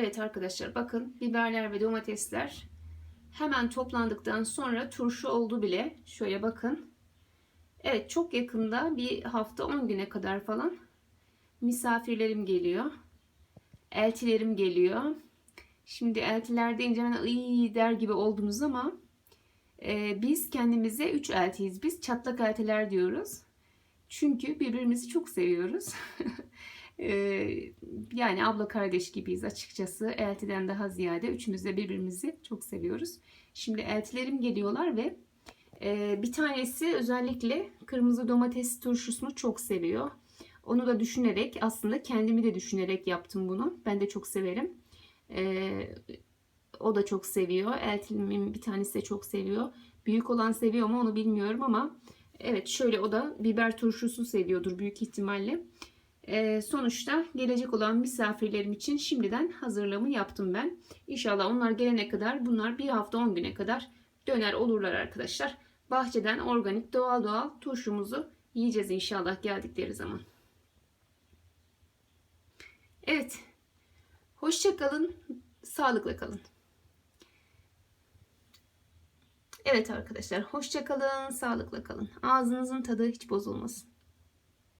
Evet arkadaşlar bakın biberler ve domatesler hemen toplandıktan sonra turşu oldu bile. Şöyle bakın. Evet çok yakında bir hafta 10 güne kadar falan misafirlerim geliyor. Eltilerim geliyor. Şimdi eltiler deyince ben iyi der gibi oldunuz ama e, biz kendimize 3 eltiyiz. Biz çatlak eltiler diyoruz. Çünkü birbirimizi çok seviyoruz. Ee, yani abla kardeş gibiyiz açıkçası. Eltiden daha ziyade üçümüz de birbirimizi çok seviyoruz. Şimdi eltilerim geliyorlar ve e, bir tanesi özellikle kırmızı domates turşusunu çok seviyor. Onu da düşünerek aslında kendimi de düşünerek yaptım bunu. Ben de çok severim. Ee, o da çok seviyor. Eltimin bir tanesi de çok seviyor. Büyük olan seviyor mu onu bilmiyorum ama evet şöyle o da biber turşusu seviyordur büyük ihtimalle. Ee, sonuçta gelecek olan misafirlerim için şimdiden hazırlığımı yaptım ben. İnşallah onlar gelene kadar bunlar bir hafta 10 güne kadar döner olurlar arkadaşlar. Bahçeden organik doğal doğal turşumuzu yiyeceğiz inşallah geldikleri zaman. Evet. Hoşça kalın. Sağlıkla kalın. Evet arkadaşlar hoşça kalın, sağlıkla kalın. Ağzınızın tadı hiç bozulmasın.